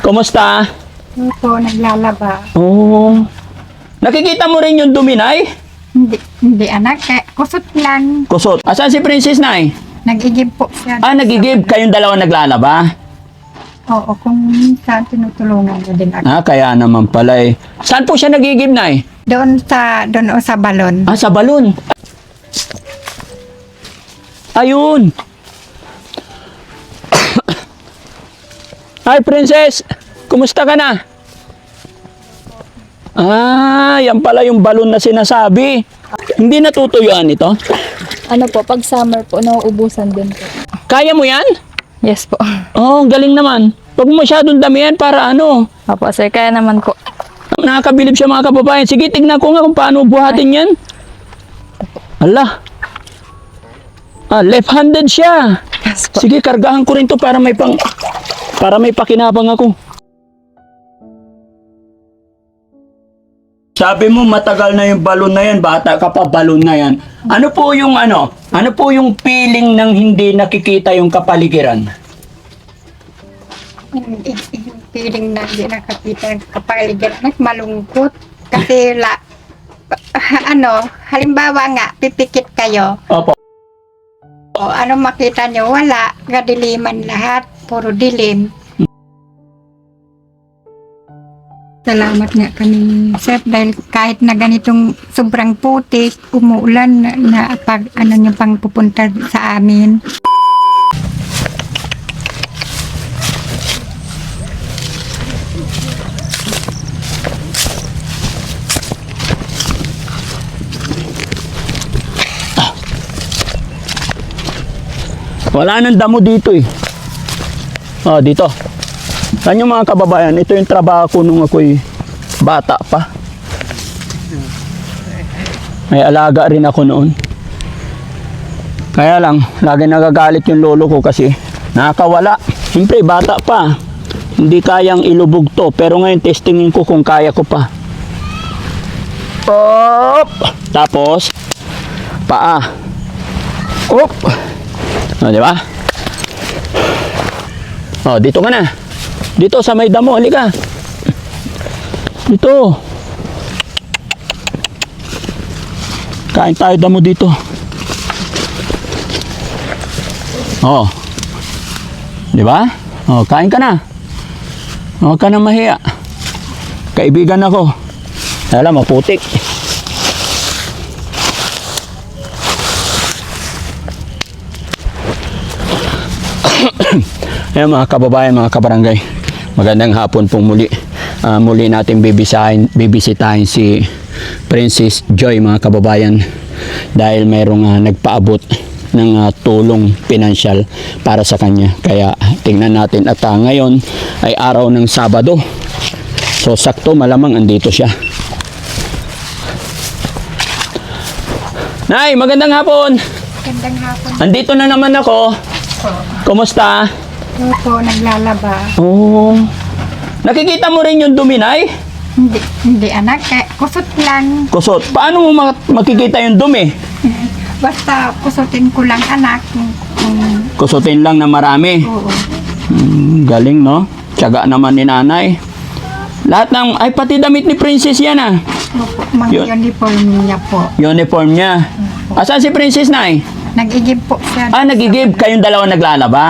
Kumusta? Opo, naglalaba. Oo. Nakikita mo rin yung dumi, Nay? Hindi, hindi anak, eh, kusot lang. Kusot. Asan si Princess, Nay? Nag-igib po siya. Ah, nagigib. Kayong dalawa naglalaba? Oo, kung minsan tinutulungan niya din ako. Ah, kaya naman pala eh. Saan po siya nagigib, Nay? Doon sa, doon o sa balon. Ah, sa balon. Ayun. Hi, Princess. Kumusta ka na? Ah, yan pala yung balon na sinasabi. Hindi natutuyuan ito? Ano po, pag summer po, nauubusan din po. Kaya mo yan? Yes po. Oh, galing naman. Mo masyadong damihan para ano. Opo, sir, kaya naman po. Nakakabilib siya mga kababayan. Sige, tignan ko nga kung paano buhatin yan. Allah. Ah, left-handed siya. Yes po. Sige, kargahan ko rin to para may pang para may pakinabang ako. Sabi mo matagal na yung balon na yan, bata ka pa balon na yan. Ano po yung ano? Ano po yung feeling ng hindi nakikita yung kapaligiran? Hindi, yung feeling na hindi nakakita ng kapaligiran. Malungkot. Kasi la, ano, halimbawa nga, pipikit kayo. Opo. O ano makita nyo? Wala. Kadiliman lahat. Puro dilim. Salamat nga kami, sir, dahil kahit na ganitong sobrang putik, umuulan na, na pag ano nyo pang pupunta sa amin. Wala nang damo dito eh. Oh, dito. Saan yung mga kababayan? Ito yung trabaho ko nung ako'y bata pa. May alaga rin ako noon. Kaya lang, lagi nagagalit yung lolo ko kasi nakakawala. Siyempre, bata pa. Hindi kayang ilubog to. Pero ngayon, testingin ko kung kaya ko pa. Op! Tapos, paa. Op! O, di ba? O, dito ka na. Dito sa may damo, halika. Dito. Kain tayo damo dito. Oh. Di ba? Oh, kain ka na. Huwag ka na mahiya. Kaibigan ako. Alam, maputik. Ayan mga kababayan, mga kabarangay. Magandang hapon pong muli. Ah, muli natin bibisahin, bibisitahin si Princess Joy mga kababayan dahil mayroong ah, nagpaabot ng ah, tulong pinansyal para sa kanya. Kaya tingnan natin at ah, ngayon ay araw ng Sabado. So sakto malamang andito siya. Nay, magandang hapon. Gandang hapon Andito na naman ako. Kumusta? Opo, naglalaba. Oo. Nakikita mo rin yung dumi, Nay? Hindi, hindi anak, eh, kusot lang. Kusot. Paano mo mak- makikita yung dumi? Basta kusutin ko lang anak. Kung, Kusutin lang na marami. oo. Hmm, galing, no? Tiyaga naman ni nanay. Lahat ng, ay pati damit ni Princess yan ah. Opo, mga Yun. uniform niya po. Uniform niya. Asan si Princess, Nay? Nag-igib po siya. Ah, nagigib. Kayong dalawa naglalaba?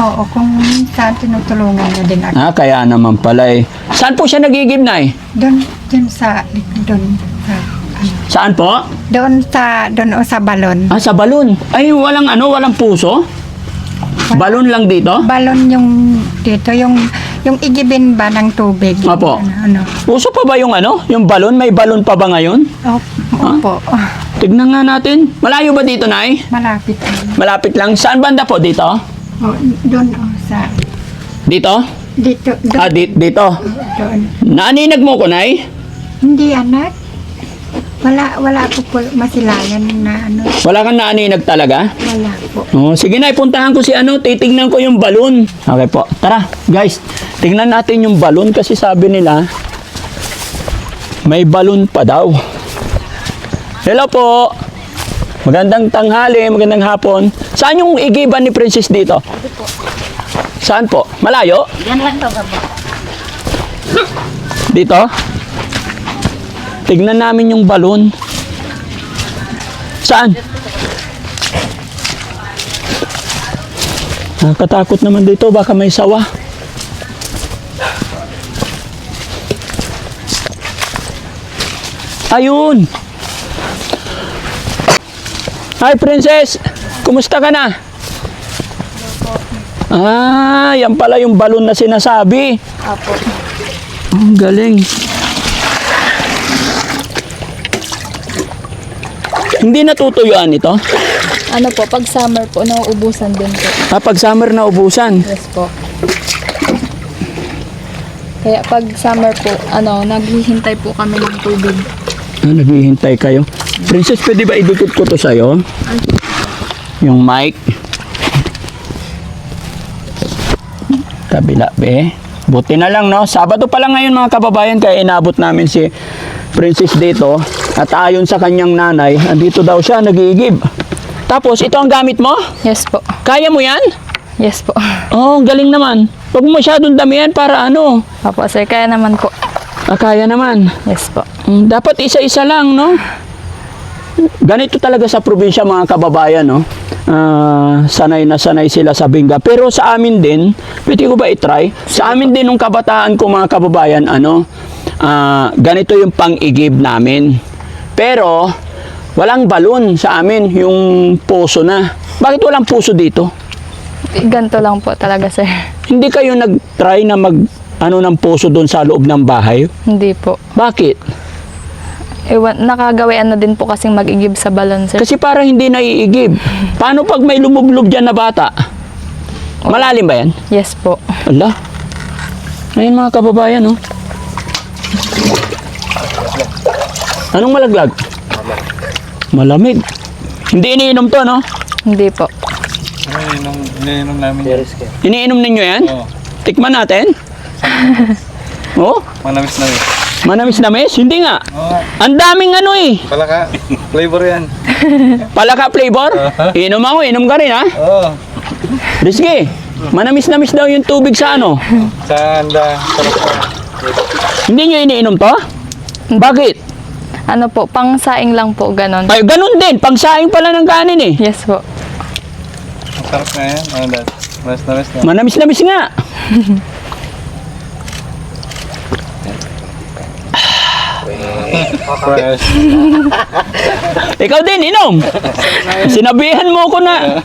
Oo, kung minsan tinutulungan niya din ako. Ah, kaya naman pala eh. Saan po siya nagigib, Nay? Doon, doon sa, doon sa, ano, Saan po? doon sa, doon o sa balon. Ah, sa balon. Ay, walang ano, walang puso? Balon lang dito? Balon yung, dito, yung, yung igibin ba ng tubig? Opo. Ano, ano. Puso pa ba yung ano? Yung balon? May balon pa ba ngayon? Opo, opo. Tignan nga natin. Malayo ba dito, Nay? Malapit. Malapit lang. Saan banda po? Dito? Oh, doon o sa, Dito? dito, doon, Ah, di- dito. doon. Naaninag mo ko, Nay? Hindi anak. Wala, wala po po masilayan na ano. Wala kang naaninag talaga? Wala po. Oh, sige na, puntahan ko si ano, titignan ko yung balon. Okay po. Tara, guys. Tingnan natin yung balon kasi sabi nila may balon pa daw. Hello po. Magandang tanghali, magandang hapon. Saan yung igiban ni Princess dito? Saan po? Malayo? Yan lang baba. Dito? Tignan namin yung balon. Saan? Nakakatakot naman dito. Baka may sawa. Ayun! Hi, Princess! Kumusta ka na? Ah, yan pala yung balon na sinasabi. Apo. Ang galing. Hindi natutuyuan ito? Ano po, pag summer po, nauubusan din po. Ah, pag summer na ubusan. Yes po. Kaya pag summer po, ano, naghihintay po kami ng tubig. Ah, naghihintay kayo. Princess, pwede ba idikot ko to sa'yo? Yung mic. Kabila, be. Buti na lang, no? Sabado pa lang ngayon, mga kababayan, kaya inabot namin si Princess dito. At ayon sa kanyang nanay, andito daw siya, nag-iigib. Tapos, ito ang gamit mo? Yes po. Kaya mo yan? Yes po. Oh, galing naman. Huwag mo masyadong damihan para ano. Apo, sir, kaya naman po. Ah, kaya naman. Yes po. Mm, Dapat isa-isa lang, no? Ganito talaga sa probinsya mga kababayan, no? Ah, sanay na sanay sila sa bingga. Pero sa amin din, pwede ko ba i-try? Sa amin din nung kabataan ko mga kababayan, ano? ah, ganito yung pang-igib namin. Pero, walang balon sa amin, yung puso na. Bakit walang puso dito? Ganto lang po talaga, sir. Hindi kayo nag-try na mag ano ng puso doon sa loob ng bahay? Hindi po. Bakit? Ewan, nakagawian na din po kasing mag-igib sa balon, sir. Kasi para hindi naiigib. Paano pag may lumublob dyan na bata? Malalim ba yan? Yes po. Ala. Ayun mga kababayan, oh. Anong malaglag? Malamig. Hindi iniinom to, no? Hindi po. Iniinom, iniinom namin yan. Iniinom ninyo yan? Oo. Tikman natin. oh, Manamis na rin. Manamis na mes? Hindi nga. Oo. Ang daming ano eh. Palaka. Flavor yan. Palaka flavor. Inom ako, inom ka rin ha. Oo. Rizky, manamis-namis daw yung tubig sa ano. Sa anda. Hindi nyo iniinom to? Bakit? Ano po, pang saing lang po, ganon. Ay, ganun din. Pangsaing pala ng kanin eh. Yes po. Ang sarap na yan. Ano dad? Mas na mas na. Manamis-namis nga. Fresh. Ikaw din, inom. Sinabihan mo ko na.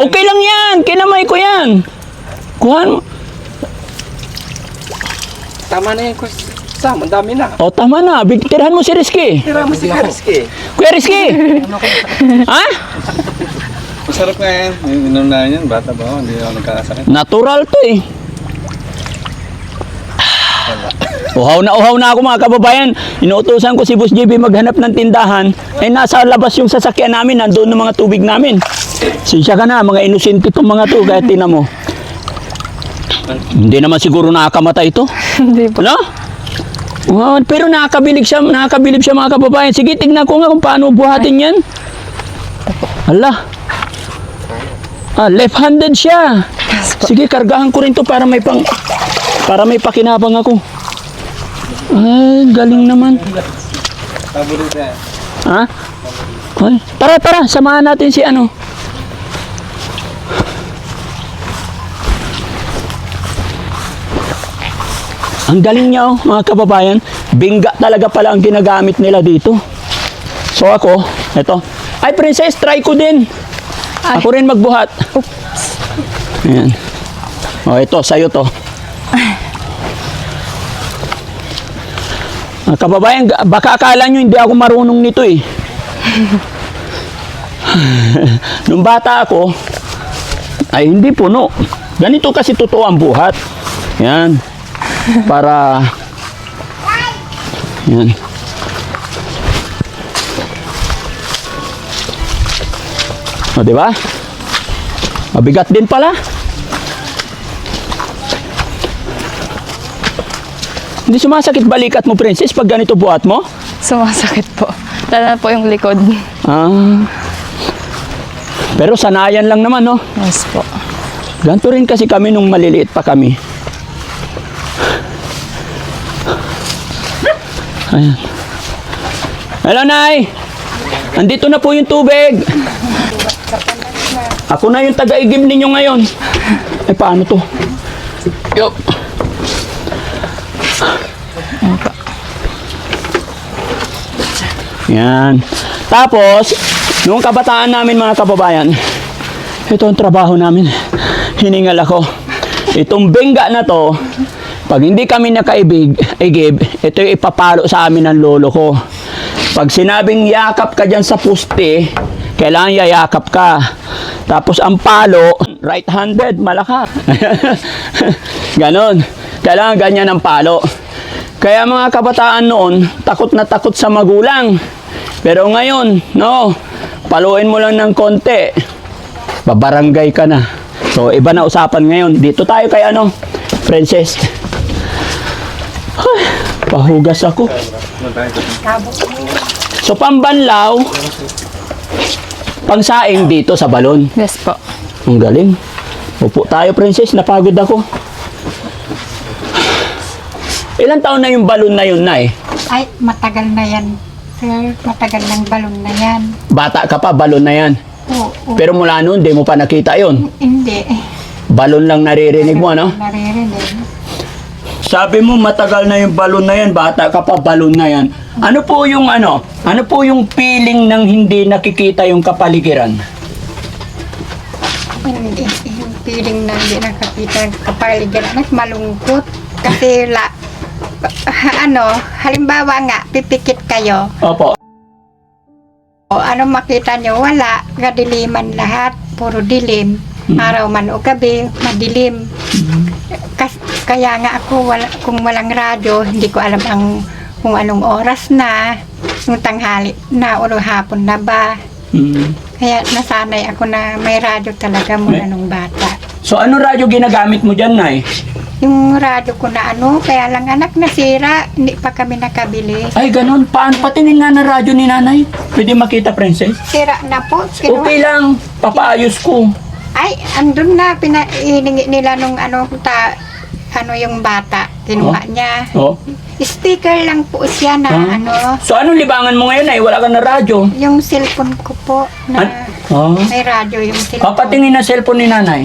Okay lang yan. Kinamay ko yan. Kuhan mo. Tama na yan, Kus. Sam, ang dami na. O, tama na. Bigtirhan mo si Rizky. Tira mo si Karski. Kuya Rizky. ha? Masarap nga yan. Ininom na yan. Bata ba ako? Hindi ako nagkakasakit. Natural to eh. Uhaw na uhaw na ako mga kababayan. Inuutosan ko si Boss JB maghanap ng tindahan. Eh nasa labas yung sasakyan namin, nandoon ng mga tubig namin. Sinsya ka na, mga inosente itong mga to, kahit tinan mo. Hindi naman siguro nakakamatay ito. Hindi po. Ano? Wow, pero nakakabilib siya, nakakabilib siya mga kababayan. Sige, tignan ko nga kung paano buhatin yan. Hala. Ah, left-handed siya. Sige, kargahan ko rin to para may pang para may pakinabang ako. Ay, galing naman. Paborito yan. Ha? Ay, tara, tara, samahan natin si ano. Ang galing niya, oh, mga kababayan. Bingga talaga pala ang ginagamit nila dito. So ako, eto. Ay, princess, try ko din. Ako rin magbuhat. Ayan. O, ito, sa'yo to. Kababayan, ga- baka akala nyo hindi ako marunong nito eh. Nung bata ako, ay hindi puno. Ganito kasi totoo ang buhat. Yan. Para... Yan. O, di ba? Mabigat din pala. Hindi sumasakit balikat mo, princess, pag ganito buhat mo? Sumasakit po. Lalo na po yung likod. Ah. Pero sanayan lang naman, no? Yes po. Ganto rin kasi kami nung maliliit pa kami. Ayan. Hello, Nay! Andito na po yung tubig. Ako na yung taga-igib ninyo ngayon. Eh, paano to? Yup. Yan. Tapos, noong kabataan namin mga kababayan, ito ang trabaho namin. Hiningal ako. Itong bengga na to, pag hindi kami nakaibig, igib, ito yung ipapalo sa amin ng lolo ko. Pag sinabing yakap ka dyan sa puste, kailangan yayakap ka. Tapos ang palo, right-handed, malakas. Ganon. Kailangan ganyan ang palo. Kaya mga kabataan noon, takot na takot sa magulang. Pero ngayon, no, paluin mo lang ng konti, babarangay ka na. So, iba na usapan ngayon. Dito tayo kay ano, Princess. Ay, pahugas ako. So, pambanlaw, pangsaing dito sa balon. Yes po. Ang galing. Upo tayo, Princess. Napagod ako. Ilan taon na yung balon na yun, Nay? Ay, matagal na yan. Sir, matagal ng balon na yan. Bata ka pa, balon na yan. Oo, oo. Pero mula noon, di mo pa nakita yon. Hindi. Balon lang naririnig mo, ano? Naririnig. Sabi mo, matagal na yung balon na yan. Bata ka pa, balon na yan. Ano po yung ano? Ano po yung feeling ng hindi nakikita yung kapaligiran? Hindi. Yung feeling na hindi nakapita ng kapaligiran. At malungkot. Kasi la, ano, halimbawa nga, pipikit kayo. Opo. O ano makita nyo, wala. Kadiliman lahat. Puro dilim. Araw man o gabi, madilim. Kas, kaya nga ako, wala, kung walang radyo, hindi ko alam ang kung anong oras na, yung tanghali na o hapon na ba. Mm. Kaya nasanay ako na may radyo talaga mula May- nung bata. So, ano radyo ginagamit mo dyan, Nay? Yung radyo ko na ano, kaya lang anak nasira, hindi pa kami nakabili. Ay, ganun. Paano? Patingin nga ng radyo ni Nanay. Pwede makita, Princess? Sira na po. Kinuha- Okay lang. Papaayos ko. Ay, andun na, pinahiningi nila nung ano, ta, ano yung bata, kinuha niya. Oh. Sticker lang po siya na Ah. ano, So, anong libangan mo ngayon, Nay? Wala ka na radyo. yung cellphone ko po na An- Oh. may radyo yung cellphone. Papatingin na cellphone ni Nanay.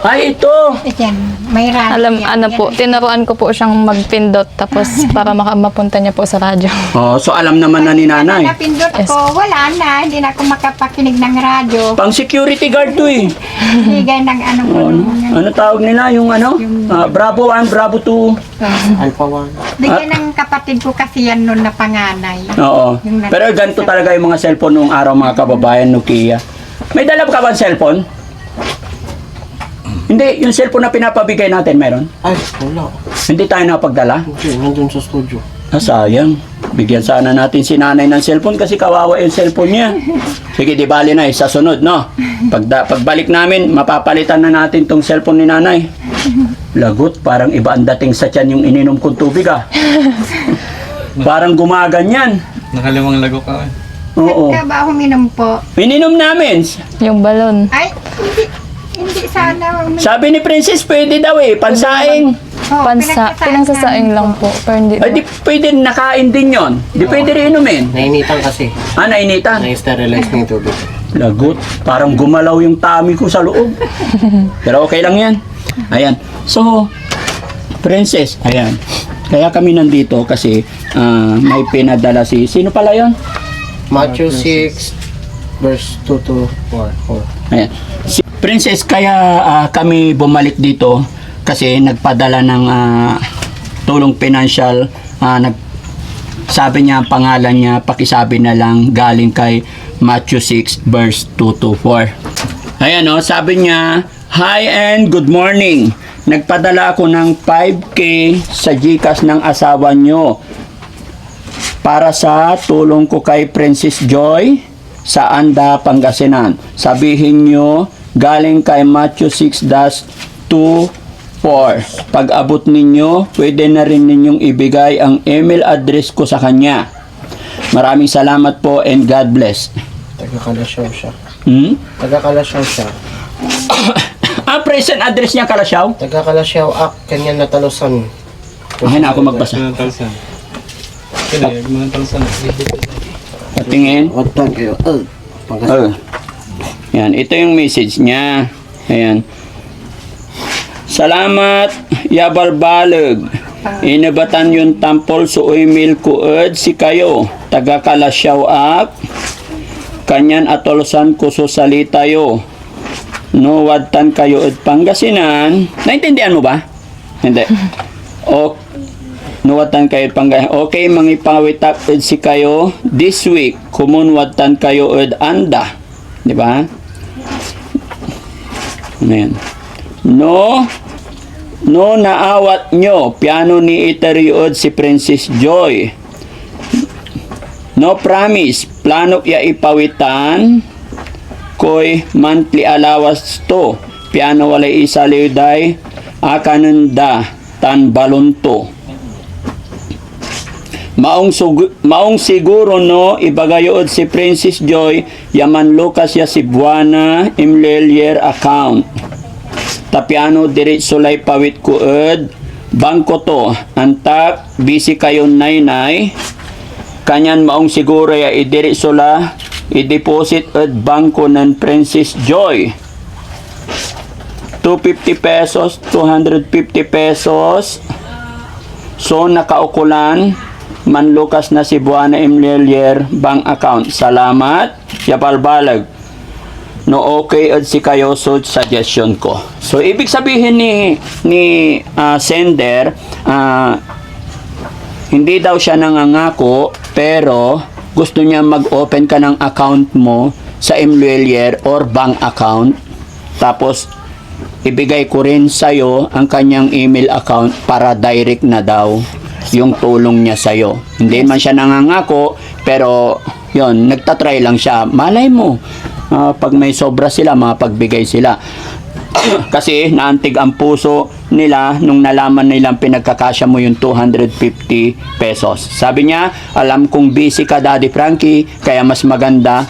Ay, ito. Ayan, may radyo. Alam, yan. ano Yan. po, tinuruan ko po siyang magpindot tapos para maka, mapunta niya po sa radyo. Oh, so alam naman na ni Nanay. Napindot Yes. ko, wala na, hindi na ako makapakinig ng radyo. Pang security guard to eh. Bigay ng ano Oh, ano. ano, ano tawag nila? Yung ano? Ah, Bravo 1, Bravo 2. Alpha 1. Bigay ng kapatid ko kasi yan noon na panganay. Oo. Yung Pero ganito talaga yung mga cellphone nung araw mga kababayan, Nokia. May dala ka ba cellphone? Hindi, yung cellphone na pinapabigay natin, meron? Ay, wala. Hindi tayo napagdala? Hindi, nandun sa studio. Ah, sayang. Bigyan sana natin si nanay ng cellphone kasi kawawa yung cellphone niya. Sige, di bali na, sa sunod, no? Pag, pagbalik namin, mapapalitan na natin tong cellphone ni nanay. Lagot, parang iba ang dating sa tiyan yung ininom kong tubig, ah. parang gumaganyan. Nakalimang lago ka. eh. Oo. Kaya ba uminom po? Ininom namin. Yung balon. Ay, hindi, hindi sana. Sabi ni Princess, pwede daw eh, pansaing. Oh, Pansa, pinangsasaing lang po. Pero hindi Ay, di pwede nakain din yon. Di pwede rin inumin. Nainitan kasi. Ah, nainitan. Na-sterilize na yung tubig. Lagot. Parang gumalaw yung tummy ko sa loob. Pero okay lang yan. Ayan. So, Princess, ayan. Kaya kami nandito kasi ah, may pinadala si... Sino pala yon? Matthew 6, verse 2 to 4. Ayan. Si Princess, kaya ah, kami bumalik dito kasi nagpadala ng ah, tulong financial. ah, nag, sabi niya ang pangalan niya, pakisabi na lang galing kay Matthew 6 verse 2 to 4. Ayan o, sabi niya, Hi and good morning. Nagpadala ako ng 5K sa Gcash ng asawa niyo para sa tulong ko kay Princess Joy sa Anda, Pangasinan. Sabihin nyo, galing kay Matthew 6-2 4. Pag abot ninyo, pwede na rin ninyong ibigay ang email address ko sa kanya. Maraming salamat po and God bless. Taga-Kalasyaw siya. Hmm? Taga-Kalasyaw siya. ah, present address niya, Kalasyaw? Taga-Kalasyaw ak, kanya natalusan. Na ako magbasa. Mga talsan. Kaya, mga talsan. Patingin. Wag kayo. Uh, pangkas- Oh. Yan, ito yung message niya. Ayan. Salamat, Yabarbalag. Inabatan yung tampol sa email ko ed si kayo. Taga Kalasyaw ak. Kanyan atolosan ko so salita yo. No wadtan kayo ed Pangasinan. Naintindihan mo ba? Hindi. O no wadtan kayo Pangasinan. Okay, mangipawitap ed si kayo this week. Kumun wadtan kayo ed anda. Di ba? Ano? No, no naawat nyo, piano ni Iteriod si Princess Joy. No promise, plano ya ipawitan, koy monthly allowance to, piano walay isa liuday, akananda, tan balunto. Maong, sugu- maong siguro no, ibagayood si Princess Joy, yaman Lucas ya si Buana Imlelier account. Tapiano diretso lay pawit ko ed, bangko to, antak, busy kayo naynay, kanyan maong siguro ya idiretso la, i-deposit ed bangko ng Princess Joy. 250 pesos, 250 pesos, So nakaukulan man Lucas na si Buana Imlelier bank account. Salamat. Yapalbalag. No okay at si kayo so suggestion ko. So ibig sabihin ni ni ah, sender ah, hindi daw siya nangangako pero gusto niya mag-open ka ng account mo sa Imlelier or bank account tapos ibigay ko rin sa'yo ang kanyang email account para direct na daw yung tulong niya sa'yo. Hindi man siya nangangako, pero yon nagtatry lang siya. Malay mo, ah, pag may sobra sila, mapagbigay sila. Kasi naantig ang puso nila nung nalaman nilang pinagkakasya mo yung 250 pesos. Sabi niya, alam kong busy ka Daddy Frankie, kaya mas maganda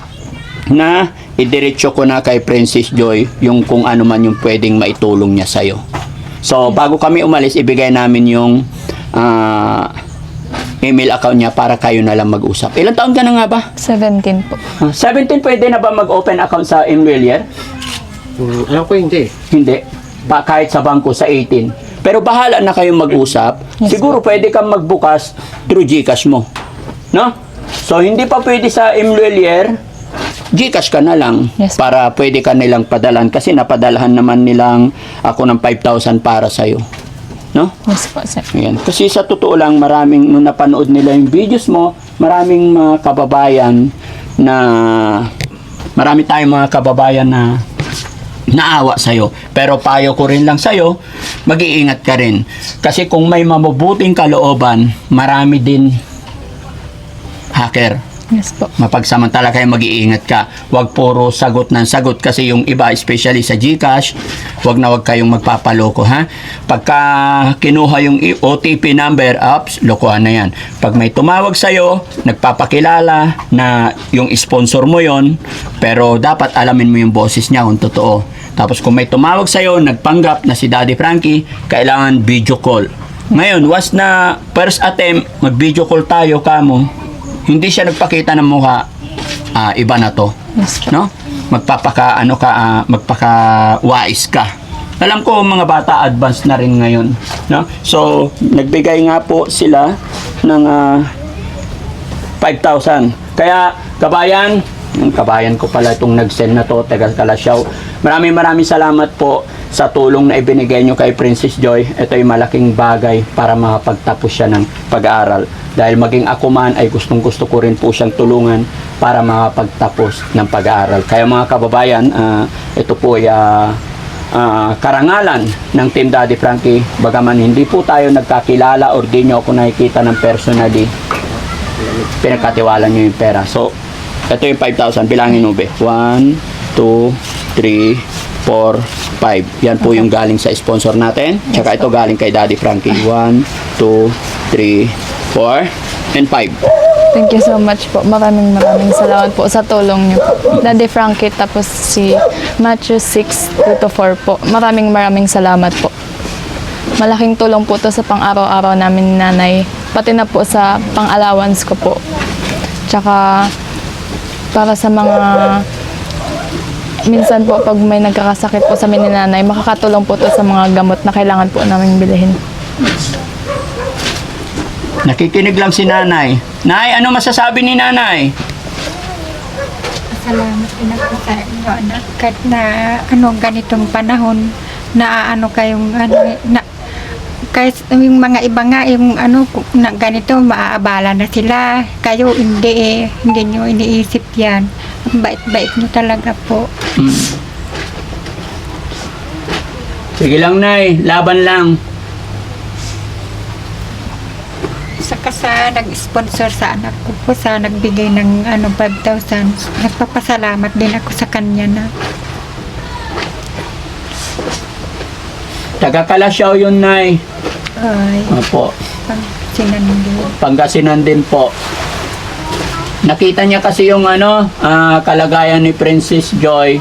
na idiretso ko na kay Princess Joy yung kung ano man yung pwedeng maitulong niya sa'yo. So, bago kami umalis, ibigay namin yung ah, email account niya para kayo na lang mag-usap. Ilang taon ka na nga ba? 17 po. Ah, 17 pwede na ba mag-open account sa Imwelier? Hmm, alam ko hindi. Hindi. Pa, kahit sa bangko sa 18. Pero bahala na kayong mag-usap. Yes, Siguro pwede kang magbukas through GCash mo. No? So, hindi pa pwede sa Imwelier, GCash ka na lang Yes. para pwede ka nilang padalan kasi napadalahan naman nilang ako ng 5,000 para sa'yo. No? Yes po, sir. Ayan. Kasi sa totoo lang, maraming, nung napanood nila yung videos mo, maraming mga kababayan na, marami tayong mga kababayan na naawa sa'yo. Pero payo ko rin lang sa'yo, mag-iingat ka rin. Kasi kung may mabubuting kalooban, marami din hacker Yes po. mapagsamantala kayo mag-iingat ka. Huwag puro sagot ng sagot kasi yung iba, especially sa GCash, huwag na huwag kayong magpapaloko ha. Pagka kinuha yung OTP number, ups, lokohan na yan. Pag may tumawag sa'yo, nagpapakilala na yung sponsor mo yon pero dapat alamin mo yung boses niya kung totoo. Tapos kung may tumawag sa'yo, nagpanggap na si Daddy Frankie, kailangan video call. Ngayon, was na first attempt, mag-video call tayo kamo, hindi siya nagpakita ng mukha, ah, iba na to. Yes. No? Magpapaka, ano ka, ah, magpaka wais ka. Alam ko, mga bata, advanced na rin ngayon. No? So, nagbigay nga po sila ng ah, 5,000. Kaya, kabayan, yung kabayan ko pala itong nag-send na to, taga Kalasyaw. Maraming maraming salamat po sa tulong na ibinigay nyo kay Princess Joy. Ito ay malaking bagay para makapagtapos siya ng pag-aaral. Dahil maging ako man ay gustong gusto ko rin po siyang tulungan para makapagtapos ng pag-aaral. Kaya mga kababayan, ah, ito po ay ah, ah, karangalan ng Team Daddy Frankie. Bagaman hindi po tayo nagkakilala or di nyo ako nakikita ng personally, pinagkatiwala nyo yung pera. So, ito yung 5,000. Bilangin mo, be. 1, 2, 3, 4, 5. Yan po yung galing sa sponsor natin. Tsaka ito galing kay Daddy Frankie. 1, 2, 3, 4, and 5. Thank you so much po. Maraming maraming salamat po sa tulong niyo. Daddy Frankie tapos si Matthew 6, 2 to 4 po. Maraming maraming salamat po. Malaking tulong po to sa pang-araw-araw namin ni nanay. Pati na po sa pang-allowance ko po. Tsaka para sa mga minsan po pag may nagkakasakit po sa amin ni nanay, makakatulong po to sa mga gamot na kailangan po namin bilhin. Nakikinig lang si nanay. Nay, ano masasabi ni nanay? Salamat din ako sa inyo, anak. Kahit na ano, ganitong panahon, na ano kayong, ano, na, kahit yung mga iba nga, yung ano, na ganito, maaabala na sila. Kayo, hindi eh. Hindi nyo iniisip yan. Ang bait-bait nyo talaga po. Hmm. Sige lang, Nay. Laban lang. Saka sa nag-sponsor sa anak ko po, sa nagbigay ng ano, 5,000. Nagpapasalamat din ako sa kanya na. Taga Kalasyaw yun, Nay. Ay, Opo. sinandi. Pangasinan din po. Nakita niya kasi yung ano, ah, kalagayan ni Princess Joy.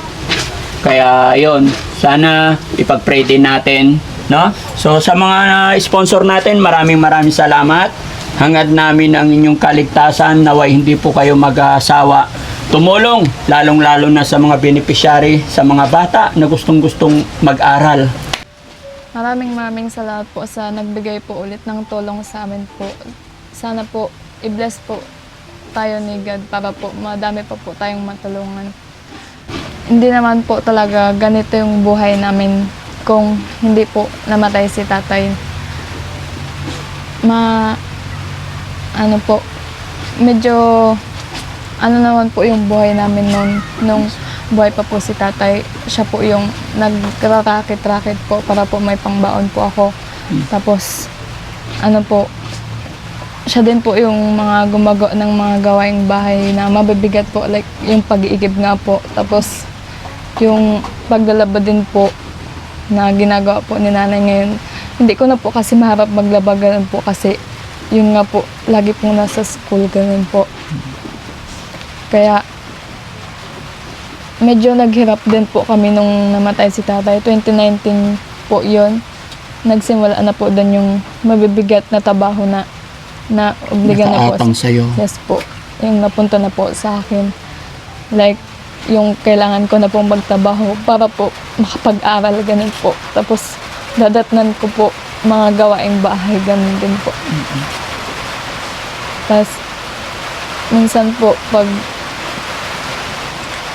Kaya yon sana ipag-pray din natin, no? So sa mga sponsor natin, maraming maraming salamat. Hangad namin ang inyong kaligtasan, naway hindi po kayo mag-asawa. Tumulong, lalong-lalo na sa mga beneficiary, sa mga bata na gustong-gustong mag-aral. Maraming maraming salamat po sa nagbigay po ulit ng tulong sa amin po. Sana po i-bless po tayo ni God para po madami pa po tayong matulungan. Hindi naman po talaga ganito yung buhay namin kung hindi po namatay si tatay. Ma ano po medyo ano naman po yung buhay namin noon nung buhay pa po si tatay. Siya po yung nagrakit-rakit po para po may pangbaon po ako. Tapos ano po siya din po yung mga gumagawa ng mga gawaing bahay na mabibigat po like yung pag-iigib nga po. Tapos yung paglalaba din po na ginagawa po ni nanay ngayon. Hindi ko na po kasi maharap maglaba ganun po kasi yun nga po, lagi pong nasa school ganun po. Kaya medyo naghirap din po kami nung namatay si tatay. 2019 po yun. Nagsimula na po doon yung mabibigat na trabaho na na obligan na po. Sa'yo. Yes po. Yung napunta na po sa akin. Like, yung kailangan ko na pong magtrabaho para po makapag-aral, ganun po. Tapos, dadatnan ko po mga gawaing bahay, ganun din po. Tapos, minsan po, pag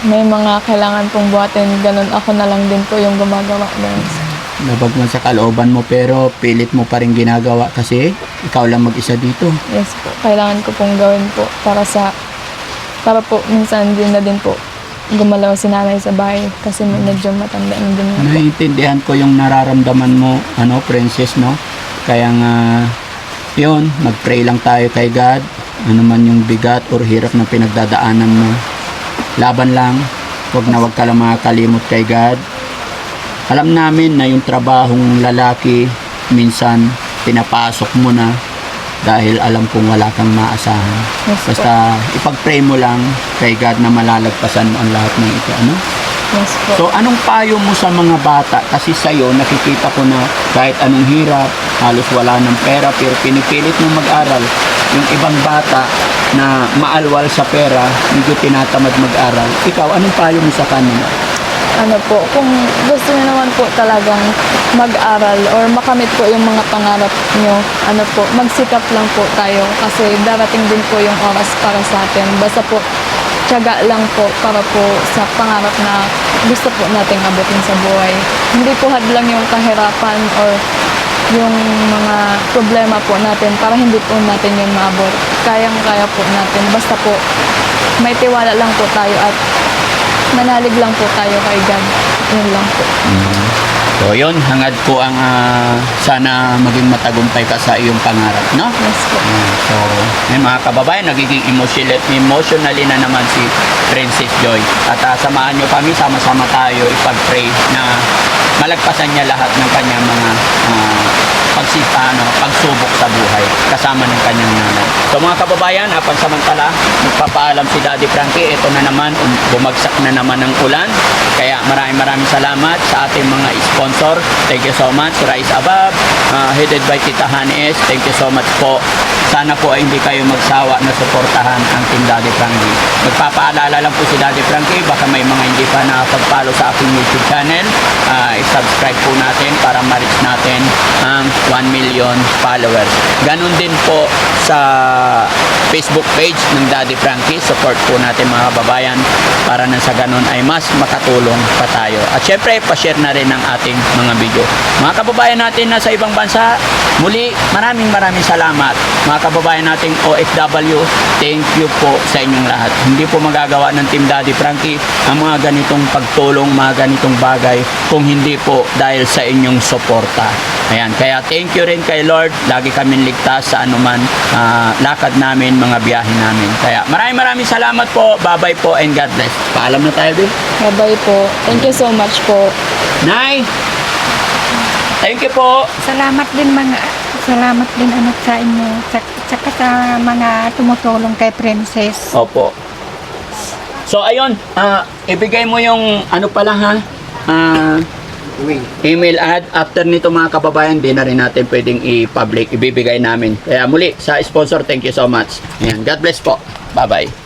may mga kailangan pong buhatin, ganun ako na lang din po yung gumagawa. Ganun. Labag man sa kalooban mo pero pilit mo pa rin ginagawa kasi ikaw lang mag-isa dito. Yes po, kailangan ko pong gawin po para sa, para po minsan din na din po gumalaw si nanay sa bahay kasi medyo matanda na din. Naiintindihan ko yung nararamdaman mo, ano, princess, no? Kaya nga, yun, mag-pray lang tayo kay God. Ano man yung bigat or hirap na pinagdadaanan mo. Laban lang. Huwag na huwag ka lang makakalimot kay God. Alam namin na yung trabahong lalaki, minsan pinapasok mo na dahil alam kong wala kang maasahan. Yes. Basta ipag-pray mo lang kay God na malalagpasan mo ang lahat ng ito. Ano? Yes po. So anong payo mo sa mga bata? Kasi sa'yo nakikita ko na kahit anong hirap, halos wala ng pera pero pinipilit mo mag-aral. Yung ibang bata na maalwal sa pera, medyo tinatamad mag-aral. Ikaw, anong payo mo sa kanila? ano po, kung gusto niyo naman po talagang mag-aral or makamit po yung mga pangarap niyo, ano po, magsikap lang po tayo kasi darating din po yung oras para sa atin. Basta po, tiyaga lang po para po sa pangarap na gusto po nating abutin sa buhay. Hindi po hadlang yung kahirapan or yung mga problema po natin para hindi po natin yun maabot. Kayang-kaya po natin. Basta po, may tiwala lang po tayo at manalig lang po tayo kay God. Yun lang po. So yun, hangad ko ang ah, sana maging matagumpay ka sa iyong pangarap, no? Yes po. So, may mga kababayan, nagiging emotional, emotionally na naman si Princess Joy. At ah, samahan nyo kami, sama-sama tayo ipag-pray na malagpasan niya lahat ng kanyang mga ah, pagsipa, ano, pagsubok sa buhay kasama ng kanyang nanay. So mga kababayan, apan samantala, magpapaalam si Daddy Frankie, ito na naman, um, bumagsak na naman ang ulan. Kaya maraming maraming salamat sa ating mga sponsor. Thank you so much. Rise Above, ah, headed by Tita Hanes. Thank you so much po. Sana po ay hindi kayo magsawa na suportahan ang Team Daddy Frankie. Magpapaalala lang po si Daddy Frankie, baka may mga hindi pa nakapag-follow sa aking YouTube channel. Ah, i-subscribe po natin para ma-reach natin ang 1 million followers. Ganon din po sa Facebook page ng Daddy Frankie. Support po natin mga kababayan para na sa ganon ay mas makatulong pa tayo. At syempre, pa-share na rin ang ating mga video. Mga kababayan natin na sa ibang bansa, muli maraming maraming salamat. Mga kababayan nating OFW, thank you po sa inyong lahat. Hindi po magagawa ng Team Daddy Frankie ang mga ganitong pagtulong, mga ganitong bagay kung hindi po dahil sa inyong suporta. Ayan, kaya thank you rin kay Lord. Lagi kami ligtas sa anuman ah, lakad namin, mga biyahe namin. Kaya maraming maraming salamat po. Bye-bye po and God bless. Paalam na tayo, Bill. Bye-bye po. Thank you so much po. Nay! Thank you po. Salamat din mga salamat din anak sa inyo sa, saka sa mga tumutulong kay Princess. Opo. So ayun, ah, ibigay mo yung ano pala ha? Ah, email ad after nito mga kababayan di na rin natin pwedeng i-public ibibigay namin kaya muli sa sponsor thank you so much Ayan, God bless po bye bye